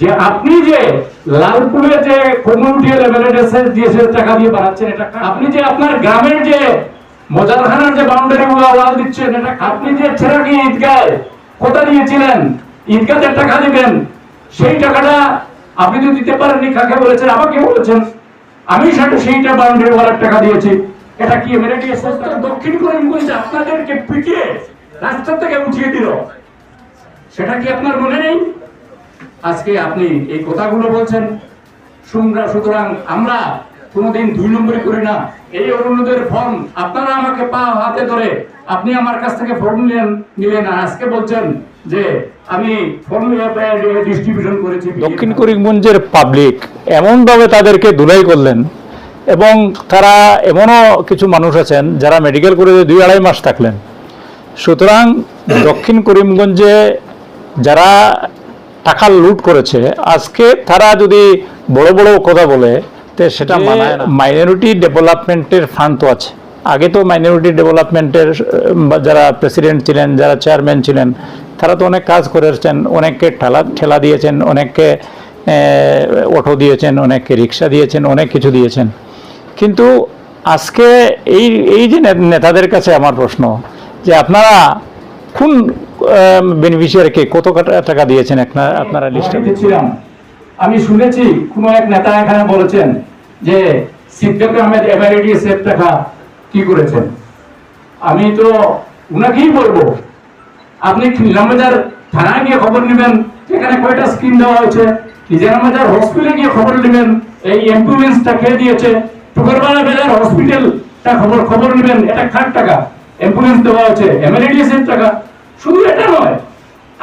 যে আপনি যে লালপুরে যে কমিউনিটি লেভেলে দিয়েছে, টাকা দিয়ে বাড়াচ্ছেন, এটা আপনি যে আপনার গ্রামের যে মজারখানার যে বাউন্ডারি ওয়াল দিচ্ছেন, এটা আপনি যে ছেড়াকি ঈদগায় কোথা দিয়েছিলেন? ঈদগাতে টাকা দিবেন। সেই টাকাটা আপনি তো দিতে পারেননি, কাকে বলেছেন? আমাকে বলেছেন। আমি সেটা, সেইটা বাউন্ডারি ওয়ালের টাকা দিয়েছি। এটা কি মেরে দিয়েছে দক্ষিণ করিমগঞ্জে আপনাদেরকে পিটিয়ে রাস্তা থেকে উঠিয়ে দিল। সেটা কি আপনার মনে নেই? আজকে আপনি এই কথাগুলো বলছেন। শুনরা সুতরাং আমরা কোনোদিন দুই নম্বরই করি না। এই অরুণোদয়ের ফর্ম আপনারা আমাকে পা হাতে ধরে আপনি আমার কাছ থেকে ফর্ম নিলেন নিলেন আজকে বলছেন যে আমি ফর্ম ডিস্ট্রিবিউশন করেছি। দক্ষিণ করিমগঞ্জের পাবলিক এমনভাবে তাদেরকে ধুলাই করলেন এবং তারা এমনও কিছু মানুষ আছেন যারা মেডিকেল কলেজে দুই আড়াই মাস থাকলেন। সুতরাং দক্ষিণ করিমগঞ্জে যারা টাকা লুট করেছে। আজকে তারা যদি বড় বড় কথা বলে তো সেটা মানায় মাইনরিটি ডেভেলপমেন্টের ফান্ড তো আছে। আগে তো মাইনরিটি ডেভেলপমেন্টের যারা প্রেসিডেন্ট ছিলেন যারা চেয়ারম্যান ছিলেন তারা তো অনেক কাজ করেছেন অনেককে ঠেলা ঠেলা দিয়েছেন অনেককে অটো দিয়েছেন অনেককে রিক্সা দিয়েছেন অনেক কিছু দিয়েছেন। কিন্তু আজকে এই এই যে নেতাদের কাছে আমার প্রশ্ন যে আপনারা কোন বেনিফিশিয়ারিকে কত টাকা দিয়েছেন? আপনারা আপনারা লিস্টে আমি শুনেছি কোন এক নেতা এখানে বলেছেন যে সিদ্দিক আহমেদ এর টাকা কি করেছেন। আমি তো উনাকেই বলব আপনি খিলনামাজার থানায় গিয়ে খবর নেবেন? এখানে কয়টা স্কিম দেওয়া হয়েছে? নিজেরামাজার হসপিটালে গিয়ে খবর নেবেন? এই অ্যাম্বুলেন্সটা কে দিয়েছে? টুকারবাড়া বাজার হসপিটালটা খবর খবর নেবেন। এটা কার টাকা? অ্যাম্বুলেন্স দেওয়া হয়েছে। এমএলএডিএস এর টাকা। শুধু এটা নয়,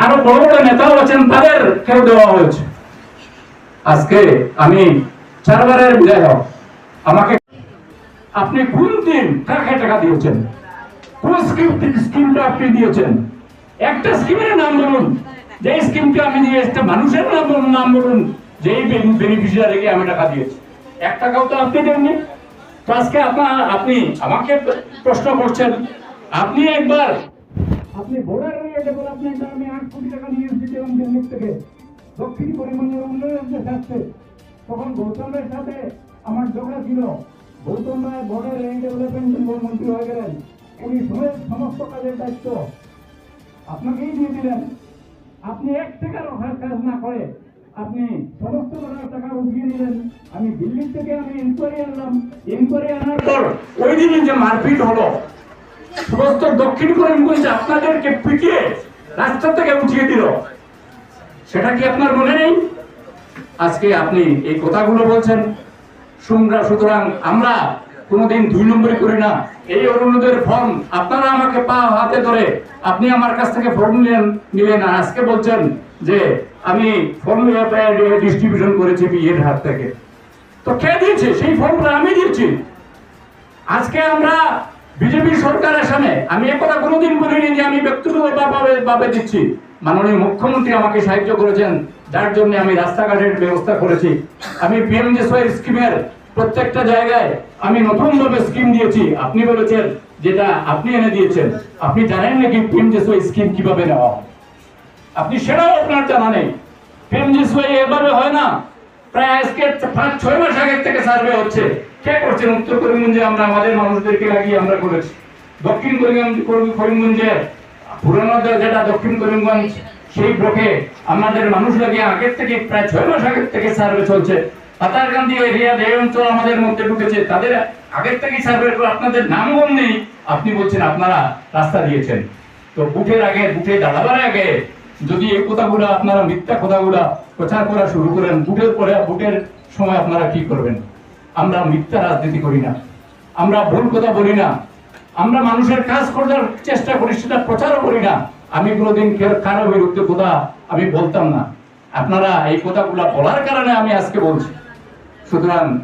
আরও বড় বড় নেতাও আছেন, তাদের কেউ দেওয়া হয়েছে। আজকে আমি চারবারের বিধায়ক, আমাকে আপনি কোন দিন কাকে টাকা দিয়েছেন? কোন স্কিম স্কিমটা আপনি দিয়েছেন? একটা স্কিমের নাম বলুন, যে স্কিমটা আমি দিয়ে একটা মানুষের নাম বলুন নাম বলুন যে এই বেনিফিশিয়ারিকে আমি টাকা দিয়েছি। এক টাকাও তো আপনি দেননি। তো আজকে আপনার আপনি আমাকে প্রশ্ন করছেন, আপনি একবার আপনি বর্ডার এরিয়া ডেভেলপমেন্ট আমি আট কোটি টাকা নিয়ে এসেছিলাম দিল্লি থেকে, দক্ষিণ পরিমণ্ডল উন্নয়নের স্বার্থে তখন গৌতমের সাথে আমার ঝগড়া ছিল। Gautam Roy border area development মন্ত্রী হয়ে গেলেন। উনি সমস্ত সমস্ত কাজের দায়িত্ব। আপনাকেই দিয়ে দিলেন। আপনি এক টাকার কাজ না করে আপনি সমস্ত টাকা- টাকা উঠিয়ে নিলেন আমি দিল্লি থেকে আমি ইনকোয়ারি আনলাম। ইনকোয়ারি আনার পর ওই দিনে যে মারপিট হলো সমস্ত দক্ষিণ করিমগঞ্জে আপনাদেরকে পিটিয়ে রাস্তা থেকে উঠিয়ে দিল। সেটা কি আপনার মনে নেই? আজকে আপনি এই কথাগুলো বলছেন। শুনরা সুতরাং আমরা কোনোদিন দুই নম্বরই করি না। এই অরুণোদয়ের ফর্ম আপনারা আমাকে পা হাতে ধরে আপনি আমার কাছ থেকে ফর্ম নিলেন আর আজকে বলছেন যে আমি ফর্ম ডিস্ট্রিবিউশন করেছি বিয়ের হাত থেকে। তো কে দিয়েছে? সেই ফর্মটা আমি দিয়েছি। আজকে আমরা বিজেপি সরকারের সামনে আমি একথা কোনোদিন বলিনি যে আমি ব্যক্তিগতভাবে ভাবে দিচ্ছি। মাননীয় মুখ্যমন্ত্রী আমাকে সাহায্য করেছেন, যার জন্য আমি রাস্তাঘাটের ব্যবস্থা করেছি। আমি পিএমজেসওয়াই স্কিমের প্রত্যেকটা জায়গায় আমি নতুন ভাবে স্কিম দিয়েছি। আপনি বলেছেন যেটা আপনি এনে দিয়েছেন। আপনি জানেন নাকি পিএমজেসওয়াই স্কিম কীভাবে নেওয়া হয়? আপনি সেটাও আপনার জানা নেই। পিএমজেসওয়াই এভাবে হয় না প্রায় আজকে পাঁচ, ছয় মাস আগের থেকে সার্ভে হচ্ছে। কে করছেন? উত্তর করিমগঞ্জে আমরা, আমাদের মানুষদেরকে লাগিয়ে আমরা করেছি। দক্ষিণ করিমগঞ্জ করিমগঞ্জে যেটা দক্ষিণ করিমগঞ্জ, সেই ব্লকে আমাদের মানুষ লাগিয়ে আগের থেকে প্রায় ছয় মাস আগের থেকে সার্ভে চলছে। পাতারকান্দি এরিয়া অঞ্চল আমাদের মধ্যে ঢুকেছে, তাদের আগের থেকেই সার্ভে আপনাদের নামও নেই আপনি বলছেন, আপনারা রাস্তা দিয়েছেন। তো বুথের আগে বুথে দাঁড়াবার আগে যদি এই কথাগুলো আপনারা, মিথ্যা কথাগুলো প্রচার করা শুরু করেন বুথের পরে বুথের সময় আপনারা কি করবেন? আমরা মিথ্যা রাজনীতি করি না। আমরা ভুল কথা বলি না। আমরা মানুষের কাজ করার চেষ্টা করি, সেটা প্রচারও করি না। আমি কোনোদিন কারও বিরুদ্ধে কথা আমি বলতাম না। আপনারা এই কথাগুলো বলার কারণে আমি আজকে বলছি। সুতরাং